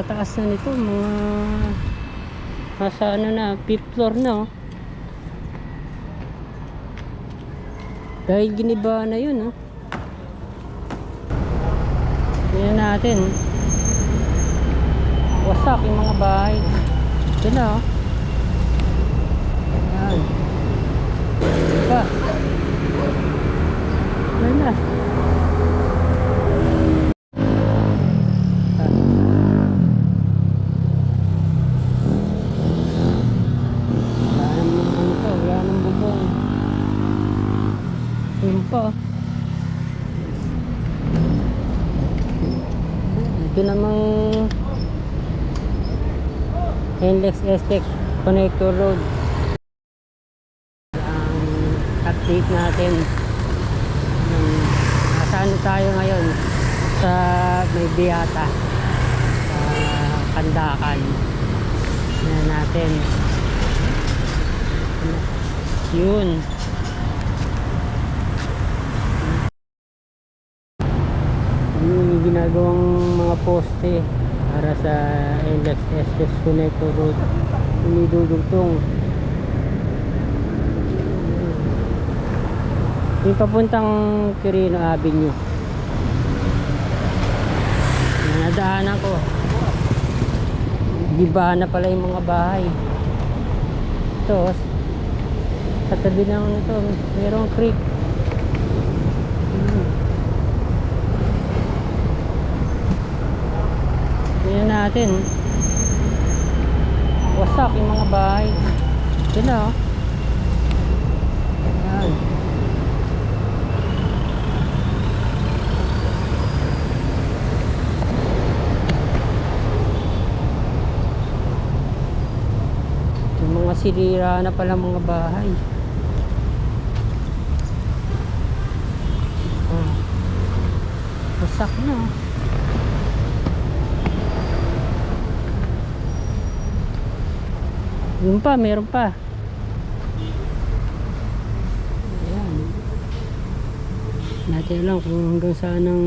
tataas na nito mga nasa ano na fifth floor na oh. dahil giniba na yun oh. Tingnan natin wasak yung mga bahay ito na oh. yan pa yan na Wala namang ano to, wala namang bubong. Yun pa. Ito namang NLEX STX Connector Road. Ang update natin. Ng, nasa ano tayo ngayon? Sa may Beata. Sa Kandakan. Yan natin. Yun. Yung ginagawang poste para sa NLEX SLEX Connector Road. Umidudugtong. Yung papuntang Quirino Avenue. Nadaanan ko. Giba na pala yung mga bahay. Ito, sa tabi ng ano to, mayroong creek. Hmm. Tingnan natin. Wasak yung mga bahay. Ito na oh. Yan. Yung mga silira na pala mga bahay. Oh. Wasak na. oh. Yun pa, meron pa. Ayan. Natin alam kung hanggang saan ang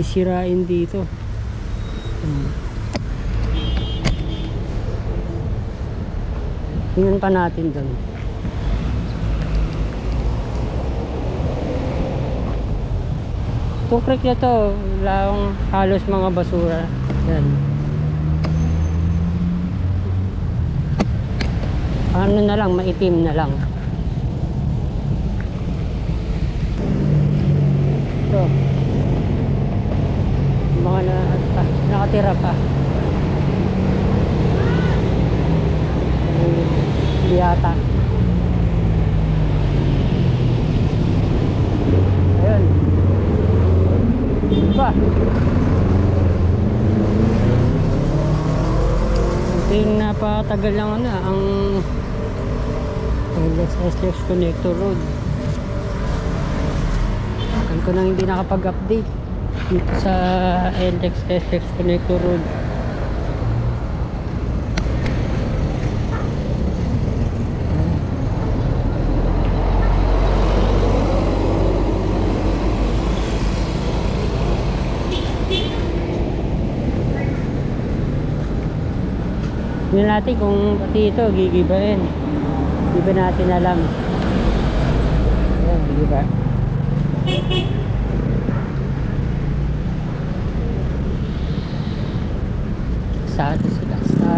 isirain dito. Hmm. Tingnan pa natin doon. Itong creek na to, wala akong halos mga basura. Yan. Ano na lang, maitim na lang. Ito. Mga na, ah, nakatira pa. Hindi yata. Ayun. Ba? Ito yung napatagal lang ano, ang LX SLX Connector Road. Tagal ko nang hindi nakapag-update dito sa LX SLX Connector Road. Tingnan natin kung pati ito. Di ba natin alam? Ayan, giba. Sa atin sila sa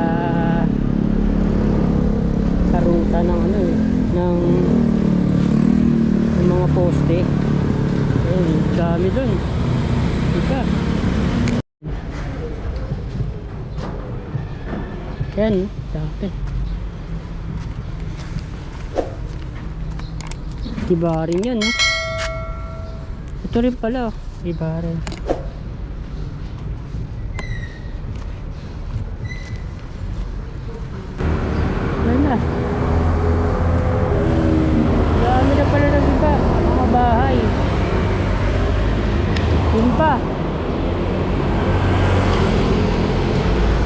sa ruta ng ano eh, ng, ng mga poste. Ayun, dami dun. Diba? Yan, dami. Iba rin yun, no? Ito rin pala, oh. iba rin. Wala. Dami na pala ng iba, mga bahay. Yun pa.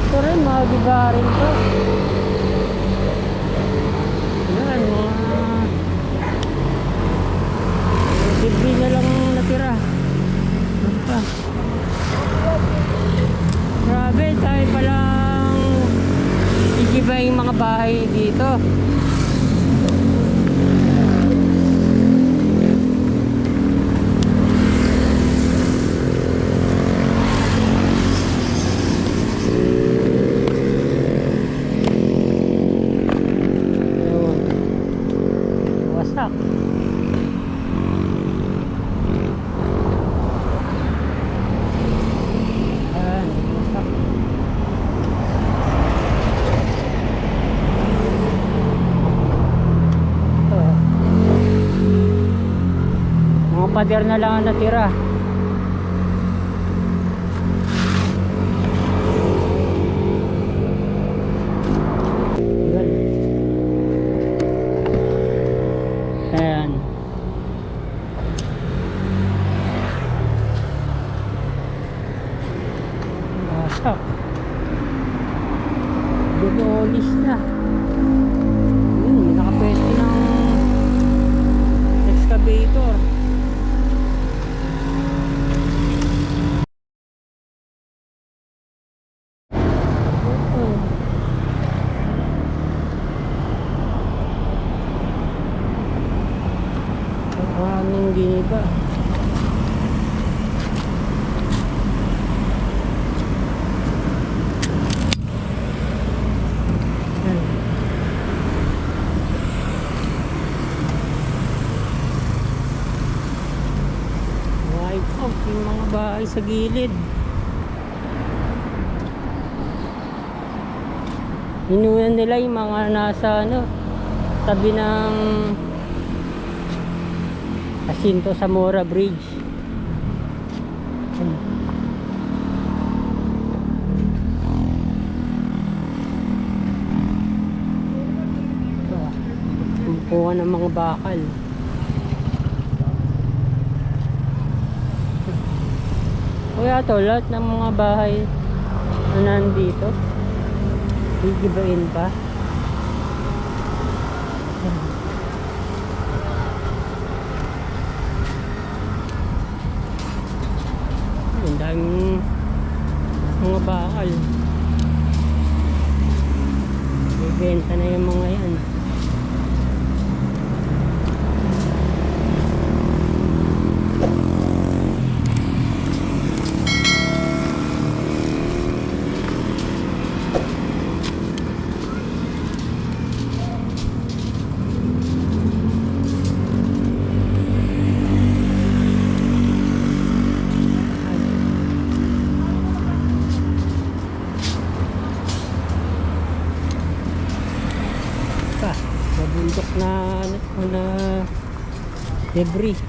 Ito rin, mga giba rin to. Yan, mga Dibli na lang natira. Ano pa? Grabe mga bahay dito. Ayun. Wasak. Ayan, wasak. Ito. Pader na lang ang natira. Yan. Ayan. Wasak. Demolish na. Yun, may nakapwesto ng excavator. Oo. Yan. Wipe mga bahay sa gilid. Inunan nila yung mga nasa ano, tabi ng Jacinto Zamora Bridge. Tumpuan ng mga bakal. Kaya to, lahat ng mga bahay na nandito, gigibain pa. Ang daming mga bakal. Bibenta na yung mga yan. pa mabundok na ano na debris.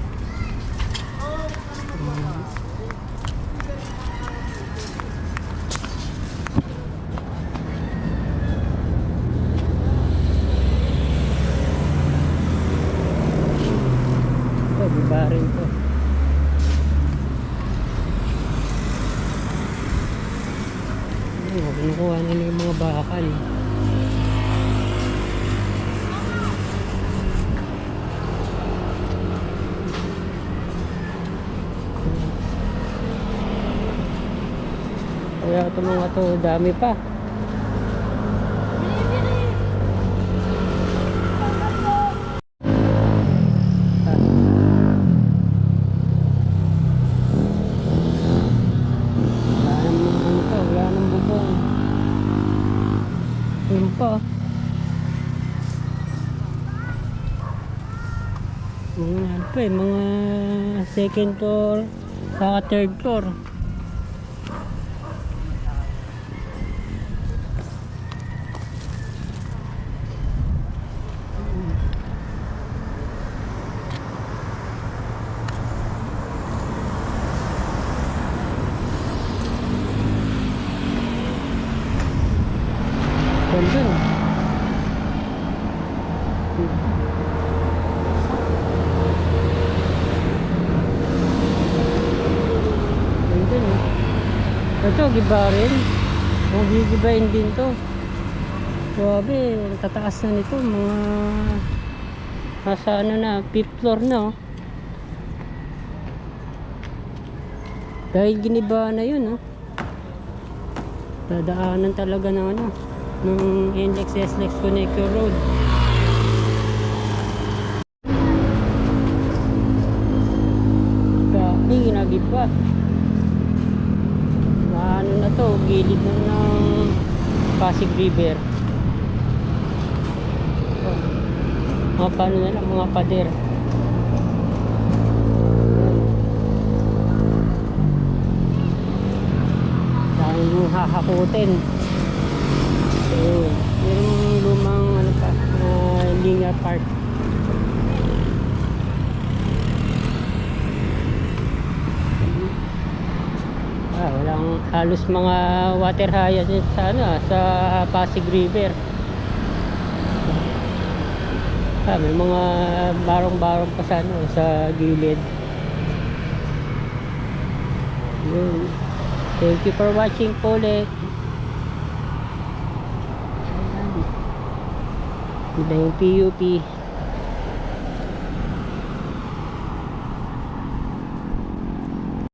Kinukuha na yung mga bakal Kaya ito mga to, dami pa. Pa. Mga ano pa eh, mga second floor, saka third floor. Ito, gibarin. Mga gigibain din to. Grabe, tataas na nito. Mga nasa ano na, fifth floor na oh. Dahil giniba na yun oh. Dadaanan talaga ng ano, ng NLEX SLEX Connector Road. Dami, ginagib pa. Ano na to, gilid na ng Pasig River. Oh. Mga paano na lang, mga pader. Dahil yung hahakutin. Ayun. Yung lumang ano pa, uh, linear park. Ah, walang halos mga water hyacinth sa ano, ah, sa Pasig River. Ah, may mga barong-barong pa sa ano, sa gilid. Yun. Thank you for watching po ulit. Ayan. Ito yung PUP.